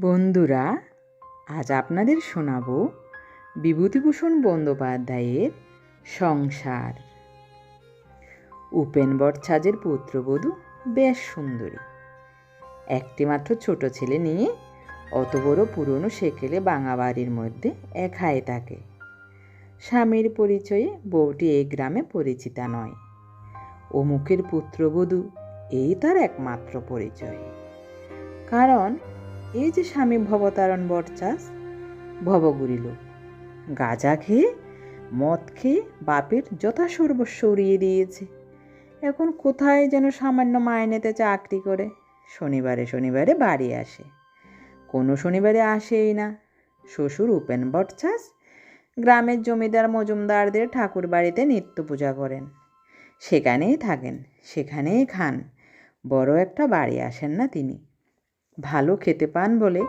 বন্ধুরা, আজ আপনাদের শোনাব বিভূতিভূষণ বন্দ্যোপাধ্যায়ের সংসার। উপেন বটছাজের পুত্রবধূ বেশ সুন্দরী। একটিমাত্র ছোট ছেলে নিয়ে অত বড় পুরনো সেকেলে বাঙা বাড়ির মধ্যে একাই থাকে। স্বামীর পরিচয়ে বউটি এই গ্রামে পরিচিতা নয়। অমুকের পুত্রবধূ এই তার একমাত্র পরিচয়। কারণ এই যে স্বামী ভবতারণ বটচাষ ভবগুরিল গাঁজা খেয়ে, মদ খেয়ে বাপের যথাসর্বস্ব উড়িয়ে দিয়েছে। এখন কোথায় যেন সামান্য মাইনেতে চাকরি করে? শনিবারে শনিবারে বাড়ি আসে। কোনো শনিবারে আসেই না। শ্বশুর উপেন বটচাষ, গ্রামের জমিদার মজুমদারদের ঠাকুর বাড়িতে নিত্য পূজা করেন। সেখানেই থাকেন, সেখানেই খান। বড় একটা বাড়ি আসেন না তিনি। ভালো খেতে পান বলে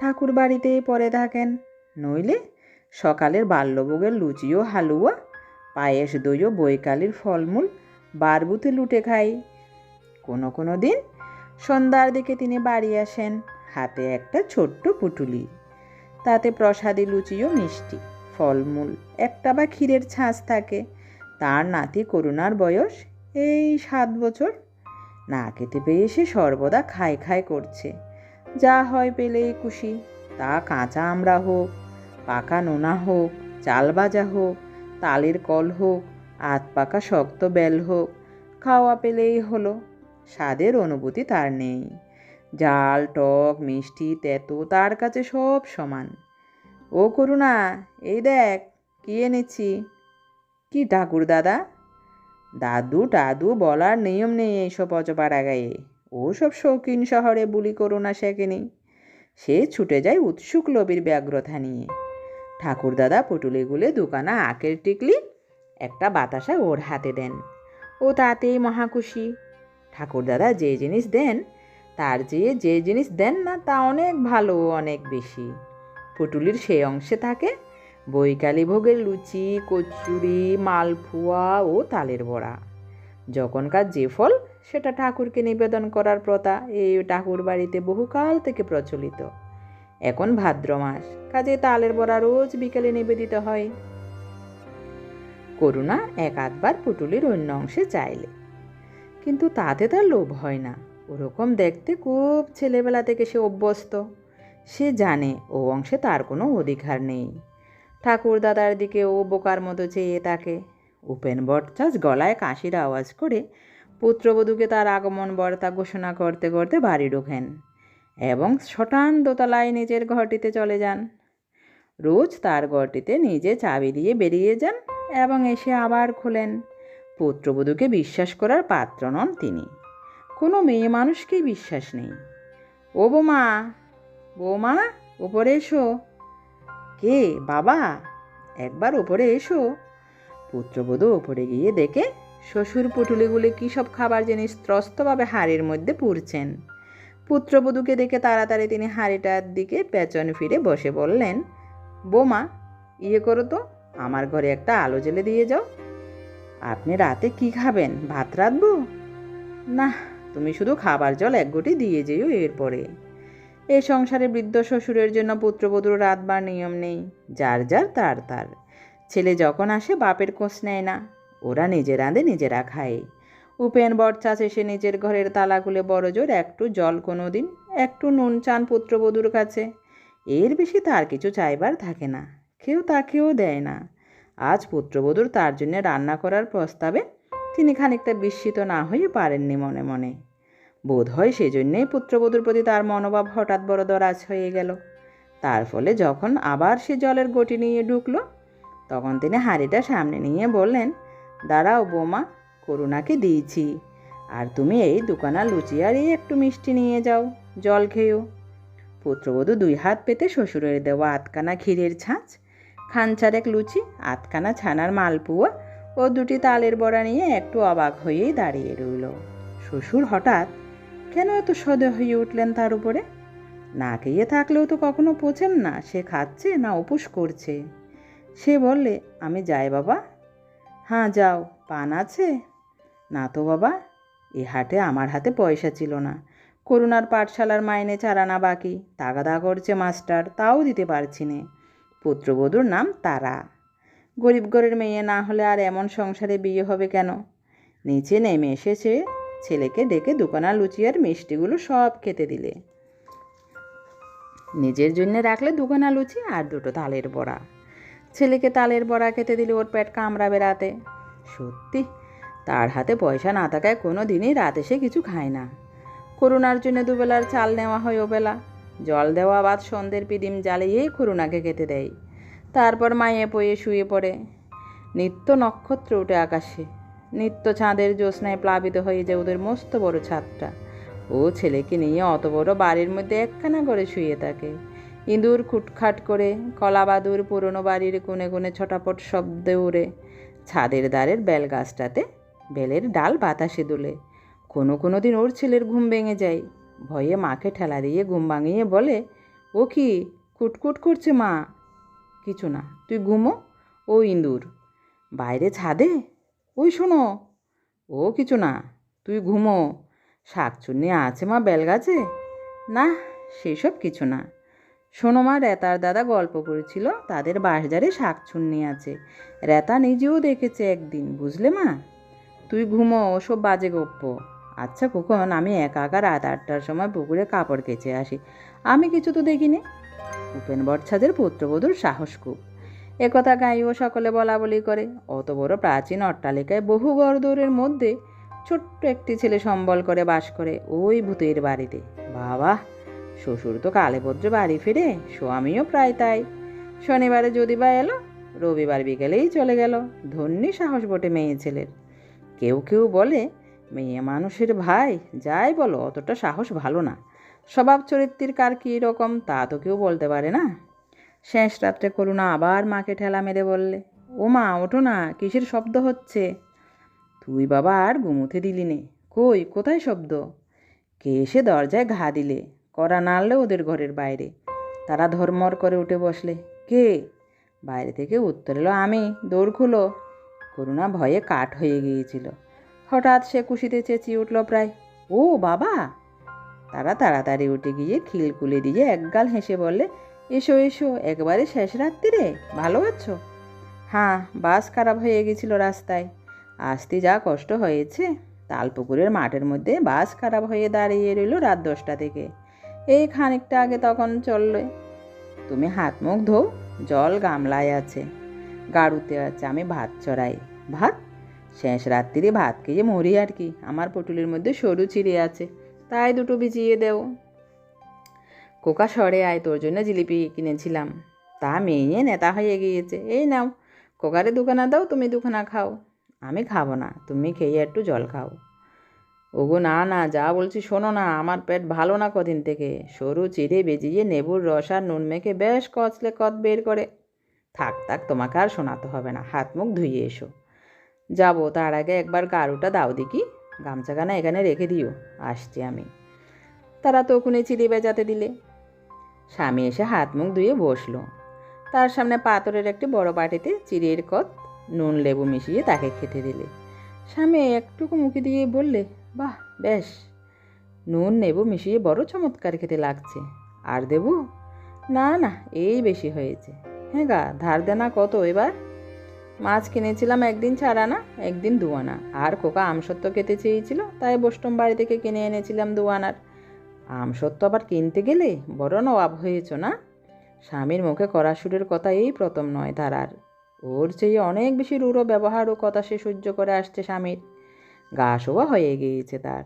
ঠাকুর বাড়িতেই পরে থাকেন। নইলে সকালের বাল্যভোগের লুচি ও হালুয়া, পায়েস দই ও বৈকালির ফলমূল, বারবুতে লুটে খাই। কোনো কোনো দিন সন্ধ্যার দিকে তিনি বাড়ি আসেন হাতে একটা ছোট্ট পুটুলি। তাতে প্রসাদী লুচি ও মিষ্টি, ফলমূল, একটা বা ক্ষীরের ছাঁচ থাকে। তার নাতি করুণার বয়স এই সাত বছর। না খেতে পেয়ে সে সর্বদা খাই খাই করছে। যা হয় পেলেই খুশি। তা কাঁচা আমরা হোক, পাকা নোনা হোক, চাল ভাজা হোক, তালের কল হোক আত পাকা শক্ত বেল হোক, খাওয়া পেলেই হলো। স্বাদের অনুভূতি তার নেই। জাল, টক, মিষ্টি, তেতো তার কাছে সব সমান। ও করুণা, এই দেখ, কি এনেছি? কি ঠাকুর দাদা? দাদু টাদু বলার নিয়ম নেই এইসব অচপাড়া গায়ে ও সব শৌখিন শহরে বুলি করোনা শেখেনি সে ছুটে যায় উৎসুক লবির ব্যগ্রতা নিয়ে। ঠাকুরদাদা পটুলি গুলে দুখানা আখের টিকলি, একটা বাতাসা ওর হাতে দেন। ও তাতেই মহাখুশি ঠাকুরদাদা যে জিনিস দেন, তার চেয়ে যে জিনিস দেন না তা অনেক ভালো, অনেক বেশি। পটুলির সেই অংশে থাকে বৈকালী ভোগের লুচি, কচুরি, মালপোয়া ও তালের বড়া। যখনকার যে ফল সেটা ঠাকুরকে নিবেদন করার প্রথা এই ঠাকুর বাড়িতে বহুকাল থেকে প্রচলিত। এখন ভাদ্র মাস, কাজে তালের বড়া রোজ বিকেলে নিবেদিত হয়। করুণা এক আধবার পুটুলির অন্য অংশে চাইলে। কিন্তু তাতে তার লোভ হয় না। ওরকম দেখতে খুব ছেলেবেলা থেকে সে অভ্যস্ত। সে জানে ও অংশে তার কোনো অধিকার নেই। ঠাকুর দাদার দিকে ও বোকার মতো চেয়ে তাকে উপেন বটচাষ গলায় কাশির আওয়াজ করে পুত্রবধূকে তার আগমন বার্তা ঘোষণা করতে করতে বাড়ি ঢোকেন এবং শটান দোতলায় নিজের ঘরটিতে চলে যান। রোজ তার ঘরটিতে নিজে চাবি দিয়ে বেরিয়ে যান এবং এসে আবার খোলেন। পুত্রবধূকে বিশ্বাস করার পাত্র নন তিনি। কোনো মেয়ে মানুষকেই বিশ্বাস নেই। ও বোমা, বৌমা ওপরে এসো। কে, বাবা? একবার ওপরে এসো। পুত্রবধূ ওপরে গিয়ে দেখে শ্বশুর পুটুলিগুলি কী সব খাবার জিনিস ত্রস্তভাবে হাড়ির মধ্যে পুড়ছেন? পুত্রবধূকে দেখে তাড়াতাড়ি তিনি হাঁড়িটার দিকে পেছন ফিরে বসে বললেন, বোমা ইয়ে করো তো, আমার ঘরে একটা আলো জ্বেলে দিয়ে যাও। আপনি রাতে কি খাবেন, ভাত রাঁধবো? না, তুমি শুধু খাবার জল এক ঘটি দিয়ে যেও এরপরে। এই সংসারে বৃদ্ধ শ্বশুরের জন্য পুত্রবধূর রাতবার নিয়ম নেই, যার যার তার তার। ছেলে যখন আসে, বাপের কোষ নেয় না। ওরা নিজে রাঁধে, নিজেরা খায়। উপেন বরচাষ এসে নিজের ঘরের তালা খুলে বড় জোর একটু জল কোনো দিন একটু নুন, চান পুত্রবধূর কাছে। এর বেশি তার কিছু চাইবার থাকে না, কেউ তাকেও দেয় না। আজ পুত্রবধূর তার জন্য রান্না করার প্রস্তাবে তিনি খানিকটা বিস্মিত না হয়ে পারেননি মনে মনে। বোধ হয় সেজন্যেই পুত্রবধূর প্রতি তার মনোভাব হঠাৎ বড় দরাজ হয়ে গেল। তার ফলে যখন আবার সে জলের গটি নিয়ে ঢুকলো, তখন তিনি হাঁড়িটা সামনে নিয়ে বললেন দাঁড়াও বোমা, করুণাকে দিয়েছি। আর তুমি এই দোকানা লুচি আর এই একটু মিষ্টি নিয়ে যাও, জল খেয়েও। পুত্রবধূ দুই হাত পেতে শ্বশুরের দেওয়া আতকানা ক্ষীরের ছাঁচ খানচারেক লুচি আতকানা ছানার মালপুয়া ও দুটি তালের বড়া নিয়ে একটু অবাক হয়েই দাঁড়িয়ে রইল। শ্বশুর হঠাৎ, কেন এত সদে হয়ে উঠলেন তার উপরে? না খেয়ে থাকলেও তো কখনো পচেন না, সে খাচ্ছে না উপোস করছে। সে বললে, আমি যাই বাবা হ্যাঁ যাও। পান আছে? না তো বাবা, এ হাটে আমার হাতে পয়সা ছিল না। করুণার পাঠশালার মাইনে চারানা বাকি। তাগাদা করছে মাস্টার, তাও দিতে পারছি নে। পুত্রবধূর নাম তারা। গরিব ঘরের মেয়ে না হলে আর এমন সংসারে বিয়ে হবে কেন? নিচে নেমে এসেছে ছেলেকে ডেকে দোকানা লুচি আর মিষ্টিগুলো সব খেতে দিলে। নিজের জন্য রাখলে দুখানা লুচি আর দুটো তালের বড়া। ছেলেকে তালের বড়া খেতে দিলে ওর পেট কামড়াবে রাতে। সত্যি, তার হাতে পয়সা না থাকায় কোনো দিনই রাতে সে কিছু খায় না। করুণার জন্য দুবেলার চাল নেওয়া হয় ওবেলা। জল দেওয়া বাদ সন্ধ্যের পিদিম জ্বালিয়েই করুণাকে খেতে দেয়। তারপর মায়ে পয়ে শুয়ে পড়ে। নিত্য নক্ষত্র উঠে আকাশে। নিত্য চাঁদের জ্যোৎস্নায় প্লাবিত হয়ে যায় ওদের মস্ত বড় ছাদটা। ও ছেলেকে নিয়ে অত বড় বাড়ির মধ্যে একখানা করে শুয়ে থাকে। ইঁদুর খুটখাট করে কলাবাদুর পুরনো বাড়ির কোণে কোণে ছটাপট শব্দে উড়ে ছাদের দ্বারের বেল গাছটাতে বেলের ডাল বাতাসে দুলে। কোনো কোনো দিন ওর ছেলের ঘুম ভেঙে যায়। ভয়ে মাকে ঠেলা দিয়ে ঘুম ভাঙিয়ে বলে, ও কি কুটকুট করছে মা? কিছু না, তুই ঘুমো, ও ইঁদুর। বাইরে ছাদে? ওই শোনো, ও কিছু না, তুই ঘুমো। শাকচুন্নি আছে মা বেলগাছে? না, সেসব কিছু না। শোনো মা রেতার দাদা গল্প করেছিল, তাদের বাঁশঝাড়ে শাকচুন্নি আছে। রেতা নিজেও দেখেছে একদিন, বুঝলে মা? তুই ঘুমো ওসব বাজে গপ্প। আচ্ছা খোকন, আমি একা একা রাত আটটার সময় পুকুরে কাপড় কেচে আসি। আমি কিছু তো দেখিনি। উপেন বটছাদের পুত্রবধূর সাহস খুব। একথা গাইও সকলে বলা বলি করে। অত বড় প্রাচীন অট্টালিকায় বহু গরদৌরের মধ্যে ছোট্ট একটি ছেলে সম্বল করে বাস করে ওই ভূতের বাড়িতে। বাবা! শ্বশুর তো কালেভদ্র বাড়ি ফিরে, স্বামীও প্রায় তাই। শনিবারে যদি বা এলো, রবিবার বিকেলেই চলে গেল, ধন্যী সাহস বটে মেয়ে ছেলের। কেউ কেউ বলে, মেয়ে মানুষের ভাই, যাই বলো, অতটা সাহস ভালো না। স্বভাব চরিত্রের কার কী রকম, তা তো কেউ বলতে পারে না। শেষ রাত্রে করুণা আবার মাকে ঠেলা মেরে বললে, ও মা, ওঠো না, কিসের শব্দ হচ্ছে? তুই বাবা আর ঘুমুতে দিলি নে। কই, কোথায় শব্দ? কে এসে দরজায় ঘা দিলে? করা নাড়লে ওদের ঘরের বাইরে। তারা ধর্মর করে উঠে বসলে, কে? বাইরে থেকে উত্তর এলো, আমি। দৌড় খুলো। করুণা ভয়ে কাঠ হয়ে গিয়েছিল। হঠাৎ সে খুশিতে চেঁচিয়ে উঠল প্রায়, ও বাবা! তারা তাড়াতাড়ি উঠে গিয়ে খিলকুলে দিয়ে একগাল হেসে বললে, এসো এসো, একবারে শেষ রাত্রিরে, ভালো আছো? হ্যাঁ বাস খারাপ হয়ে গেছিল রাস্তায়। আসতে যা কষ্ট হয়েছে, তালপুকুরের মাঠের মধ্যে বাস খারাপ হয়ে দাঁড়িয়ে রইল রাত দশটা থেকে। এই খানিকটা আগে তখন চললে। তুমি হাত মুখ ধো জল গামলায় আছে। গাড়ুতে আছে, আমি ভাত চড়াই। ভাত? শেষ রাত্রিরে ভাত খেয়ে মরি আর কি। আমার পটুলির মধ্যে সরু চিড়ে আছে। তাই দুটো ভিজিয়ে দেও। কোকা সরে আয়, তোর জন্য জিলিপি কিনেছিলাম। তা মেয়ে নেতা হয়ে গিয়েছে। এই নাও, কোকারে দুখানা দাও, তুমি দুখানা খাও। আমি খাব না, তুমি খেয়ে একটু জল খাও। ওগো না না, যা বলছি শোনো না, আমার পেট ভালো না কদিন থেকে। সরু চিড়ে বেজিয়ে নেবুর রস আর নুন মেখে বেশ কচলে কত বের করে। থাক থাক, তোমাকে আর শোনাতে হবে না, হাত মুখ ধুয়ে এসো। যাব, তার আগে একবার গাড়ুটা দাও দেখি। গামছাখানা এখানে রেখে দিও, আসছি আমি। তারা তখনই চিড়ে বেজাতে দিলে। স্বামী এসে হাত মুখ ধুয়ে বসল। তার সামনে পাথরের একটি বড় বাটিতে চিড়ের কত নুন লেবু মিশিয়ে তাকে খেতে দিলে। স্বামী একটুকু মুখে দিয়ে বললে বাহ, বেশ। নুন নেবু মিশিয়ে বড় চমৎকার খেতে লাগছে। আর দেবো? না না, এই বেশি হয়েছে। হ্যাঁ গা, ধার দেনা কত এবার? মাছ কিনেছিলাম একদিন ছাড়ানা, একদিন দুয়ানা। আর কোকা আমসত্ত্ব খেতে চেয়েছিল, তাই বষ্টম বাড়ি থেকে কিনে এনেছিলাম দুয়ানার। আমসত্ত্ব আবার কিনতে গেলে বড় নবাব হয়েছ না? স্বামীর মুখে করা সুরের কথা এই প্রথম নয় তার আর ওর চেয়ে অনেক বেশি রূঢ় ব্যবহার ও কথা সে সহ্য করে আসছে স্বামীর। গা শোভা হয়ে গিয়েছে তার।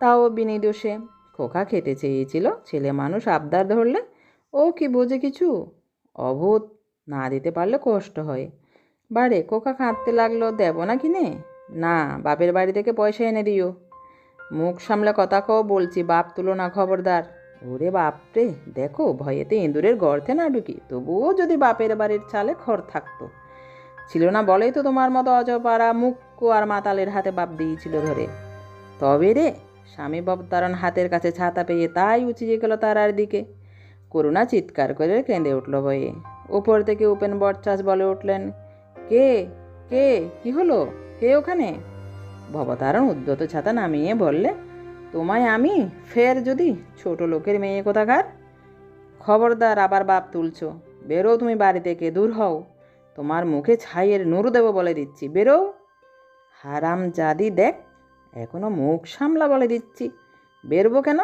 তাও বিনিদোষে খোকা খেতে চেয়েছিল, ছেলে মানুষ আবদার ধরলে ও কি বোঝে কিছু? অভূত না দিতে পারলে কষ্ট হয়। বারে কোকা কাঁদতে লাগল, দেব না কিনে? না, বাপের বাড়ি থেকে পয়সা এনে দিও। মুখ সামলে কথা কও, বলছি, বাপ তুলো না খবরদার। ওরে বাপরে দেখো, ভয়েতে ইঁদুরের গর্তে না ঢুকি, তবুও যদি বাপের বাড়ির চালে খড় থাকতো। ছিল না বলেই তো তোমার মতো অজপাড়া মুক্কু আর মাতালের হাতে বাপ দিয়েছিল ধরে। তবে রে, স্বামী ববতারণ হাতের কাছে ছাতা পেয়ে তাই উঁচিয়ে গেল তারার দিকে। করুণা চিৎকার করে কেঁদে উঠল ভয়ে। উপর থেকে উপেন বটচাষ বলে উঠলেন, কে? কে? কি হলো? কে ওখানে? ভবতারণ উদ্যত ছাতা নামিয়ে বললে, তোমায় আমি? ফের যদি? ছোট লোকের মেয়ে কোথাকার? খবরদার, আবার বাপ তুলছো। বেরো তুমি বাড়ি থেকে দূর হও। তোমার মুখে ছাইয়ের নুরু দেবো বলে দিচ্ছি। বেরো। হারাম জাদি দেখ, এখনও মুখ সামলা বলে দিচ্ছি। বেরবো কেন?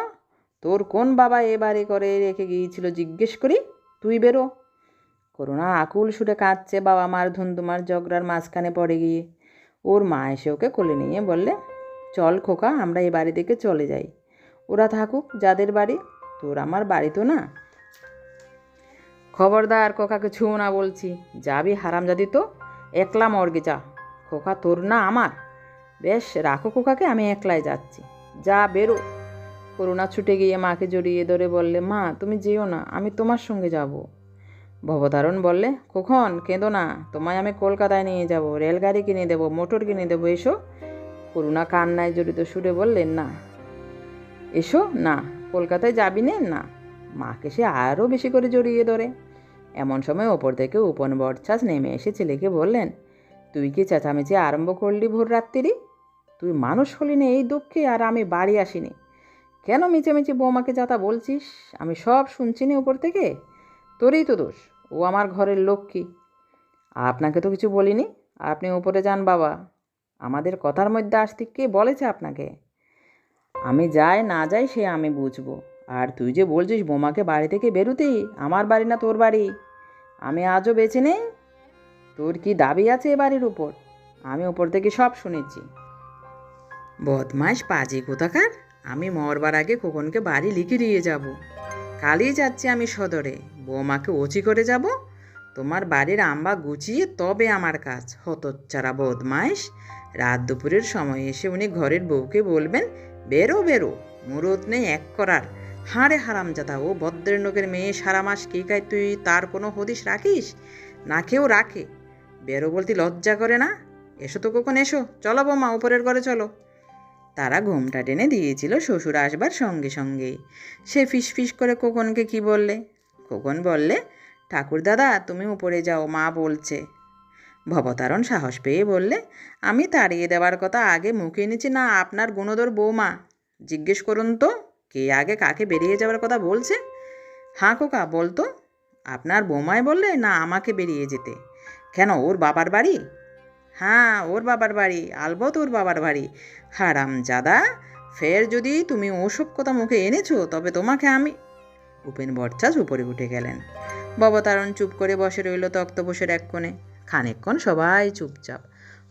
তোর কোন বাবা এবারে করে রেখে গিয়েছিল জিজ্ঞেস করি? তুই বেরো। করুণা আকুল সুরে কাঁদছে বাবা মার ধুন্দুমার ঝগড়ার মাঝখানে পড়ে গিয়ে। ওর মা এসে ওকে কোলে নিয়ে বললে, চল খোকা, আমরা এই বাড়ি থেকে চলে যাই। ওরা থাকুক, যাদের বাড়ি। তোর আমার বাড়ি তো না? খবরদার কোকাকে ছুঁও না বলছি, যাবি হারাম হারামজাদি তো? একলা মর্গে যা। খোকা তোর না আমার। বেশ, রাখো খোকাকে, আমি একলাই যাচ্ছি। যা, বেরো। করুণা ছুটে গিয়ে মাকে জড়িয়ে ধরে বললে, মা, তুমি যেও না, আমি তোমার সঙ্গে যাব। ভবতারণ বললে কখন কেঁদো না, তোমায় আমি কলকাতায় নিয়ে যাব, রেলগাড়ি কিনে দেবো, মোটর কিনে দেবো, এসো। করুণা কান্নায় জড়িত সুরে বললেন না। এসো? না। কলকাতায় যাবি নে? না। মাকে সে আরও বেশি করে জড়িয়ে ধরে। এমন সময় ওপর থেকে উপন বরছাস নেমে এসে ছেলেকে বললেন তুই কি চেঁচামেচি আরম্ভ করলি ভোর রাত্রিরই তুই মানুষ হলি না এই দুঃখে আর আমি বাড়ি আসিনি। কেন মিচেমিচি বৌমাকে যাতা বলছিস? আমি সব শুনছি নি উপর থেকে। তোরই তো দোষ, ও আমার ঘরের লক্ষ্মী। আপনাকে তো কিছু বলিনি। আপনি উপরে যান বাবা। আমাদের কথার মধ্যে আসতে কে বলেছে আপনাকে? আমি যাই না যাই সে আমি বুঝব। আর তুই যে বলছিস বোমাকে বাড়ি থেকে বেরোতেই, আমার বাড়ি না তোর বাড়ি? আমি আজও বেছে নেই? তোর কি দাবি আছে এ বাড়ির উপর? আমি উপর থেকে সব শুনেছি। বদমাস পাজি কোথাকার? আমি মরবার আগে খোকনকে বাড়ি লিখে দিয়ে যাব। কালই যাচ্ছি আমি সদরে। বৌমাকে ওচি করে যাব। তোমার বাড়ির আম্বা গুছিয়ে তবে আমার কাজ। হতচ্চারা বদমাইশ রাত দুপুরের সময় এসে উনি ঘরের বউকে বলবেন, বেরো বেরো। মুরত নেই এক করার। হাঁড়ে হারামজাদা ও ভদ্রের লোকের মেয়ে সারা মাস কে খায় তুই? তার কোনো হদিস রাখিস? না কেউ রাখে। বেরো বলতে লজ্জা করে না? এসো তো কখন এসো। চলো বৌমা, উপরের ঘরে চলো। তারা ঘুমটা টেনে দিয়েছিল শ্বশুর আসবার সঙ্গে সঙ্গেই। সে ফিস ফিস করে খোকনকে কি বললে? খোকন বললে, ঠাকুর দাদা, তুমি উপরে যাও, মা বলছে। ভবতারণ সাহস পেয়ে বললে, আমি তাড়িয়ে দেওয়ার কথা আগে মুখে এনেছি না আপনার গুণদর বৌমা। জিজ্ঞেস করুন তো, কে আগে কাকে বেরিয়ে যাওয়ার কথা বলছে? হাঁ কোকা বলতো। আপনার বৌমায় বললে না আমাকে বেরিয়ে যেতে। কেন, ওর বাবার বাড়ি? হ্যাঁ ওর বাবার বাড়ি আলবত ওর বাবার বাড়ি। হারাম জাদা ফের যদি তুমি ওসব কথা মুখে এনেছো, তবে তোমাকে আমি উপেন বরচাস উপরে উঠে গেলেন। ববতারণ চুপ করে বসে রইল তক্ত বসের এক কোণে। খানিকক্ষণ সবাই চুপচাপ।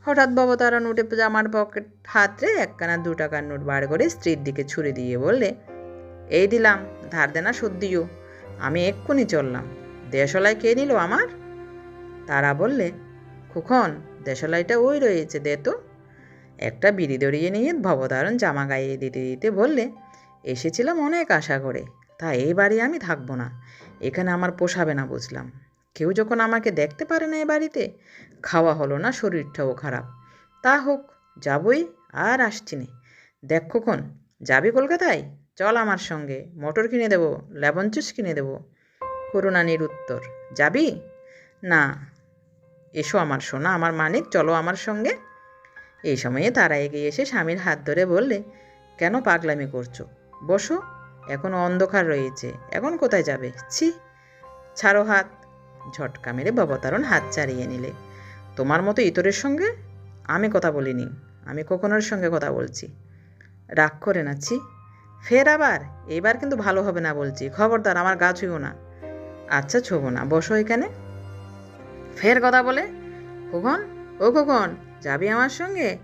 হঠাৎ ববতারণ উঠে জামার পকেট হাতরে একখানা দু টাকার নোট বার করে স্ত্রীর দিকে ছুড়ে দিয়ে বললে, এই দিলাম, ধার দেনা দিও। আমি এক্ষুনি চললাম। দেশলায় কে নিল আমার? তারা বললে খুখন দেশলাইটা ওই রয়েছে, দে তো। একটা বিড়ি দড়িয়ে নিয়ে ভবতারণ জামা গাইয়ে দিতে দিতে বললে, এসেছিলাম অনেক আশা করে, তা এই বাড়ি আমি থাকব না, এখানে আমার পোষাবে না বুঝলাম। কেউ যখন আমাকে দেখতে পারে না এ বাড়িতে, খাওয়া হলো না, শরীরটাও খারাপ। তা হোক, যাবই আর আসছি নে। দেখ কখন যাবি কলকাতায়? চল আমার সঙ্গে, মোটর কিনে দেবো, লেবন জুস কিনে দেবো। করুণানির উত্তর, যাবি? না। এসো আমার সোনা, আমার মানিক, চলো আমার সঙ্গে। এই সময়ে তারা এগিয়ে এসে স্বামীর হাত ধরে বললে, কেন পাগলামি করছ? বসো, এখন অন্ধকার রয়েছে। এখন কোথায় যাবে? ছি, ছাড়ো হাত। ঝটকা মেরে ভবতারণ হাত চাড়িয়ে নিলে। তোমার মতো ইতরের সঙ্গে আমি কথা বলিনি। আমি কখনোর সঙ্গে কথা বলছি। রাগ করে নাচ্ছি ফের আবার? এবার কিন্তু ভালো হবে না বলছি। খবরদার, আমার গা ছুঁয়ো না। আচ্ছা ছোবো না। বসো এখানে। ফের কথা বলে, খোকন, ও খোকন, যাবি আমার সঙ্গে?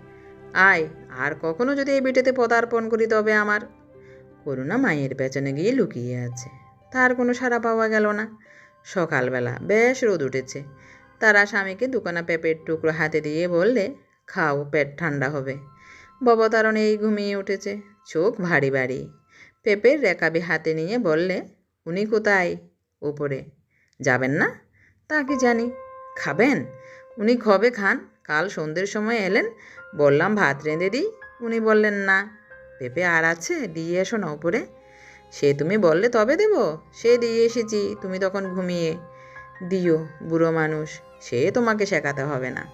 আয়, আর কখনো যদি এই বিটেতে পদার্পণ করি তবে আমার। করুণা মায়ের পেছনে গিয়ে লুকিয়ে আছে। তার কোনো সাড়া পাওয়া গেল না। সকালবেলা বেশ রোদ উঠেছে। তারা স্বামীকে দুখানা পেঁপের টুকরো হাতে দিয়ে বললে, খাও, পেট ঠান্ডা হবে। ববতারণ এই ঘুমিয়ে উঠেছে। চোখ ভারী ভারী। পেঁপের রেকাবি হাতে নিয়ে বললে, উনি কোথায়? উপরে। যাবেন না? তা কি জানি। খাবেন? উনি কবে খান। কাল সন্ধ্যের সময় এলেন। বললাম, ভাত রেঁধে দিই? উনি বললেন, না। পেঁপে আর আছে, দিয়ে এসো না উপরে। সে তুমি বললে তবে দেব। সে দিয়ে এসেছি, তুমি তখন ঘুমিয়ে দিও, বুড়ো মানুষ। সে তোমাকে শেখাতে হবে না।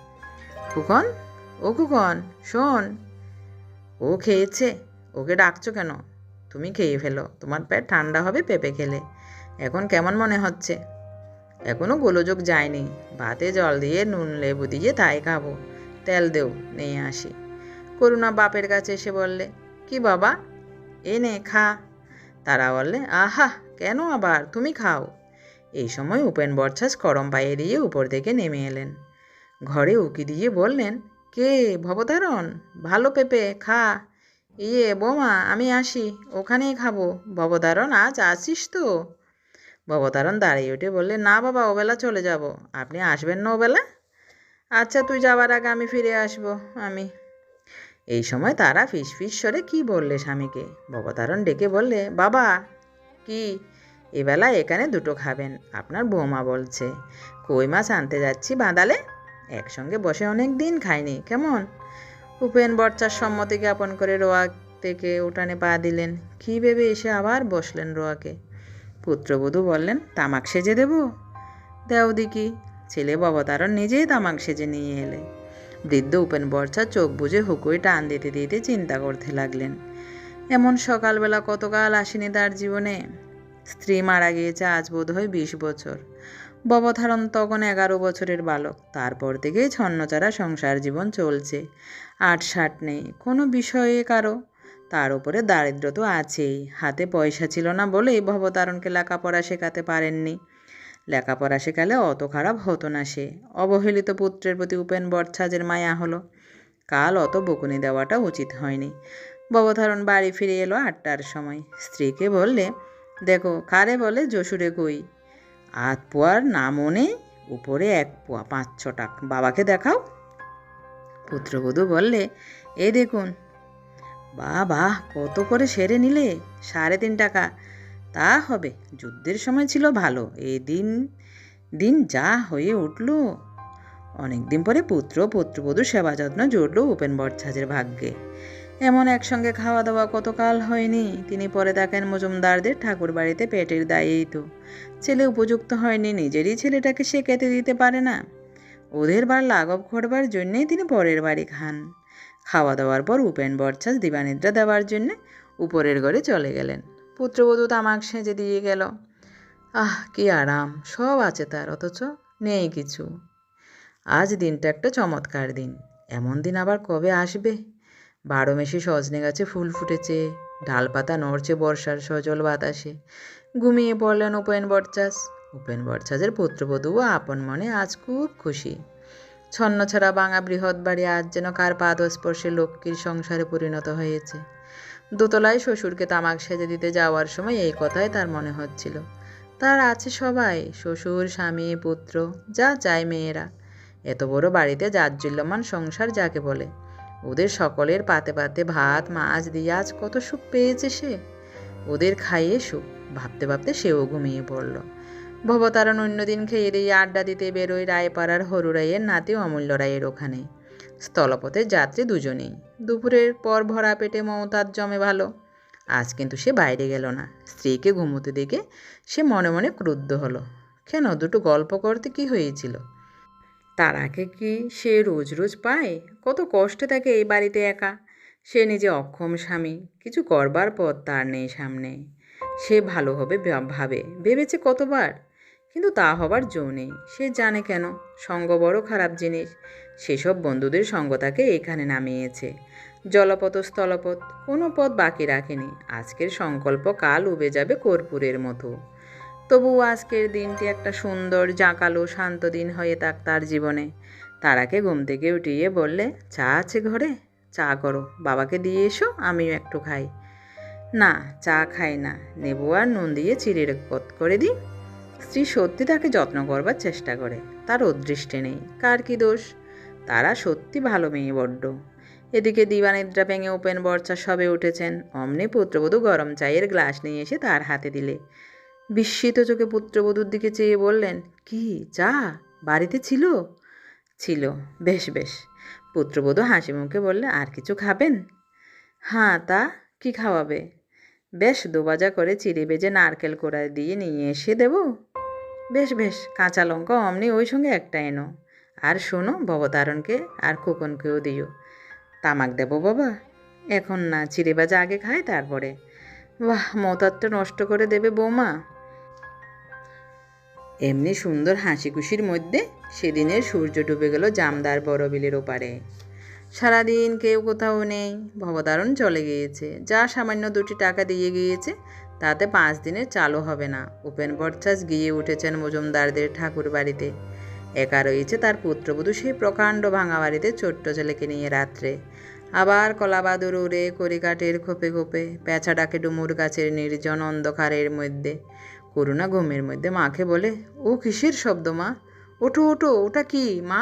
খুকন? ও খুকন, শোন। ও খেয়েছে। ওকে ডাকছো কেন? তুমি খেয়ে ফেলো। তোমার পেট ঠান্ডা হবে পেঁপে খেলে। এখন কেমন মনে হচ্ছে? এখনও গোলযোগ যায়নি। ভাতে জল দিয়ে নুন, লেবু দিয়ে তাই খাব। তেল দেও, নিয়ে আসি। করুণা বাপের কাছে এসে বললে, কি বাবা? এ নে খা। তারা বললে, আহা, কেন আবার? তুমি খাও। এই সময় উপেন বরছাস করম পায়ে দিয়ে উপর থেকে নেমে এলেন। ঘরে উকি দিয়ে বললেন, কে ভবতারণ? ভালো পেঁপে, খা। ইয়ে বোমা, আমি আসি, ওখানেই খাব। ভবতারণ, আজ আসিস তো? ভবতারণ দাঁড়িয়ে উঠে বললে, না বাবা, ওবেলা চলে যাব। আপনি আসবেন না ওবেলা? আচ্ছা তুই যাবার আগে আমি ফিরে আসব, আমি। এই সময় তারা ফিস ফিস সরে কী বললে স্বামীকে? ভবতারণ ডেকে বললে, বাবা, কি? এবেলা এখানে দুটো খাবেন, আপনার বৌমা বলছে। কই মাছ আনতে যাচ্ছি বাঁদালে একসঙ্গে বসে অনেক দিন খাইনি, কেমন? উপেন বর্চার সম্মতি জ্ঞাপন করে রোয়া থেকে উঠানে পা দিলেন। কি ভেবে এসে আবার বসলেন রোয়াকে? পুত্রবধূ বললেন, তামাক সেজে দেব? দেও দিকি ছেলে ববতারণ নিজেই তামাক সেজে নিয়ে এলে। বৃদ্ধ উপেন বর্ষা চোখ বুজে হুকুই টান দিতে দিতে চিন্তা করতে লাগলেন। এমন সকালবেলা কতকাল আসেনি তার জীবনে? স্ত্রী মারা গিয়েছে আজ বোধ হয় বিশ বছর। ববধারণ তখন এগারো বছরের বালক। তারপর থেকেই ছন্নচারা সংসার জীবন চলছে। আট ষাট নেই, কোনো বিষয়ে কারও তার উপরে দারিদ্র তো আছেই। হাতে পয়সা ছিল না বলেই ভবতারণকে লেখাপড়া শেখাতে পারেননি। লেখাপড়া শেখালে অত খারাপ হতো না সে। অবহেলিত পুত্রের প্রতি উপেন বরছাজের মায়া হলো। কাল অত বকুনি দেওয়াটা উচিত হয়নি। ববধারণ বাড়ি ফিরে এলো আটটার সময়। স্ত্রীকে বললে, দেখো, কারে বলে যশুরে কই? আধ পোয়ার না মনে উপরে এক পোয়া পাঁচ ছ টাক। বাবাকে দেখাও? পুত্রবধূ বললে এ দেখুন বাহ কত করে সেরে নিলে? সাড়ে তিন টাকা। তা হবে, যুদ্ধের সময় ছিল ভালো। এই দিন দিন যা হয়ে উঠল। অনেক দিন পরে পুত্র পুত্রবধূ সেবা যত্ন জুটল উপেন বরছাজের ভাগ্যে। এমন একসঙ্গে খাওয়া দাওয়া কতকাল হয়নি। তিনি পরে দেখেন মজুমদারদের ঠাকুর বাড়িতে পেটের দায়েই তো। ছেলে উপযুক্ত হয়নি, নিজেরই ছেলেটাকে সে কেটে দিতে পারে না। ওদের বার লাঘব ঘটবার জন্যেই তিনি পরের বাড়ি খান। খাওয়া দাওয়ার পর উপেন বরছাস দিবানিদ্রা দেওয়ার জন্যে উপরের ঘরে চলে গেলেন। পুত্রবধূ তামাক সেজে দিয়ে গেল। আহ, কি আরাম, সব আছে তার, অথচ নেই কিছু। আজ দিনটা একটা চমৎকার দিন। এমন দিন আবার কবে আসবে? বারো মেশে সজনে গাছে ফুল ফুটেছে, ডালপাতা নড়ছে বর্ষার সজল বাতাসে। ঘুমিয়ে পড়লেন উপেন বরচাস উপেন বরচাসের পুত্রবধূও আপন মনে আজ খুব খুশি। ছন্ন ছাড়া বাঙা বৃহৎ বাড়ি আজ যেন কার পাদস্পর্শে লক্ষ্মীর সংসারে পরিণত হয়েছে। দোতলায় শ্বশুরকে তামাক সেজে দিতে যাওয়ার সময় এই কথাই তার মনে হচ্ছিল। তার আছে সবাই, শ্বশুর, স্বামী, পুত্র, যা চায় মেয়েরা। এত বড় বাড়িতে জাজ্জুল্যমান সংসার যাকে বলে? ওদের সকলের পাতে পাতে ভাত, মাছ দিয়ে আজ কত সুখ পেয়েছে সে? ওদের খাইয়ে সুখ, ভাবতে ভাবতে সেও ঘুমিয়ে পড়ল। ভবতারণ অন্যদিন খেয়ে দিয়ে আড্ডা দিতে বেরোয় রায়পাড়ার হরু রায়ের নাতি অমূল্য রায়ের ওখানে। স্থলপথে যাত্রী দুজনেই। দুপুরের পর ভরা পেটে মমতাজ জমে ভালো। আজ কিন্তু সে বাইরে গেল না। স্ত্রীকে ঘুমোতে দেখে সে মনে মনে ক্রুদ্ধ হলো। কেন, দুটো গল্প করতে কি হয়েছিল? তারাকে কি সে রোজ রোজ পায়? কত কষ্টে থাকে এই বাড়িতে একা। সে নিজে অক্ষম স্বামী, কিছু করবার পথ তার নেই সামনে। সে ভালো হবে ভাবে, ভেবেছে কতবার? কিন্তু তা হবার জো নেই। সে জানে কেন? সঙ্গ বড় খারাপ জিনিস। সেসব বন্ধুদের সঙ্গ তাকে এখানে নামিয়েছে। জলপথ স্থলপথ, কোনো পথ বাকি রাখেনি। আজকের সংকল্প কাল উবে যাবে কর্পূরের মতো। তবুও আজকের দিনটি একটা সুন্দর, জাঁকালো, শান্ত দিন হয়ে থাক তার জীবনে। তারাকে ঘুম থেকে উঠিয়ে বললে, চা আছে ঘরে? চা করো। বাবাকে দিয়ে এসো, আমিও একটু খাই। না, চা খাই না। নেবু আর নুন দিয়ে চিড়ের কত করে দিই? স্ত্রী সত্যি তাকে যত্ন করবার চেষ্টা করে। তার অদৃষ্টে নেই। কার কি দোষ? তারা সত্যি ভালো মেয়ে বড্ড। এদিকে দিবানিদ্রা ভেঙে ওপেন বর্ষা সবে উঠেছেন। অমনি পুত্রবধূ গরম চায়ের গ্লাস নিয়ে এসে তার হাতে দিলে। বিস্মিত চোখে পুত্রবধূর দিকে চেয়ে বললেন, কি, চা? বাড়িতে ছিল? ছিল। বেশ বেশ। পুত্রবধূ হাসি মুখে বললে, আর কিছু খাবেন? হ্যাঁ তা কি খাওয়াবে? বেশ, দুবাজা করে চিড়ে বেজে নারকেল কোড়া দিয়ে নিয়ে এসে দেব? বেশ বেশ, কাঁচা লঙ্কা অমনি ওই সঙ্গে একটা এনো। আর শোনো, ভবতারণকে আর খোকনকেও দিও। তামাক দেবো বাবা। এখন না, চিড়ে ভাজা আগে খায় তারপরে। বাহ মতারটা নষ্ট করে দেবে বৌমা। এমনি সুন্দর হাসি খুশির মধ্যে সেদিনের সূর্য ডুবে গেল জামদার বড় বিলের ওপারে। সারাদিন কেউ কোথাও নেই। ভবতারণ চলে গিয়েছে। যা সামান্য দুটি টাকা দিয়ে গিয়েছে তাতে পাঁচ দিনে চালু হবে না। উপেন ভট্টাচ গিয়ে উঠেছেন মজুমদারদের ঠাকুর বাড়িতে একা রয়েছে তার পুত্রবধূ সেই প্রকাণ্ড ভাঙা বাড়িতে ছোট্ট ছেলেকে নিয়ে রাত্রে। আবার কলাবাদুর উড়ে করিকাটের খোপে খোপে, পেঁচা ডাকে ডুমুর গাছের নির্জন অন্ধকারের মধ্যে। করুণা ঘুমের মধ্যে মাকে বলে, ও কিসের শব্দ মা? ওঠো ওঠো, ওটা কি, মা?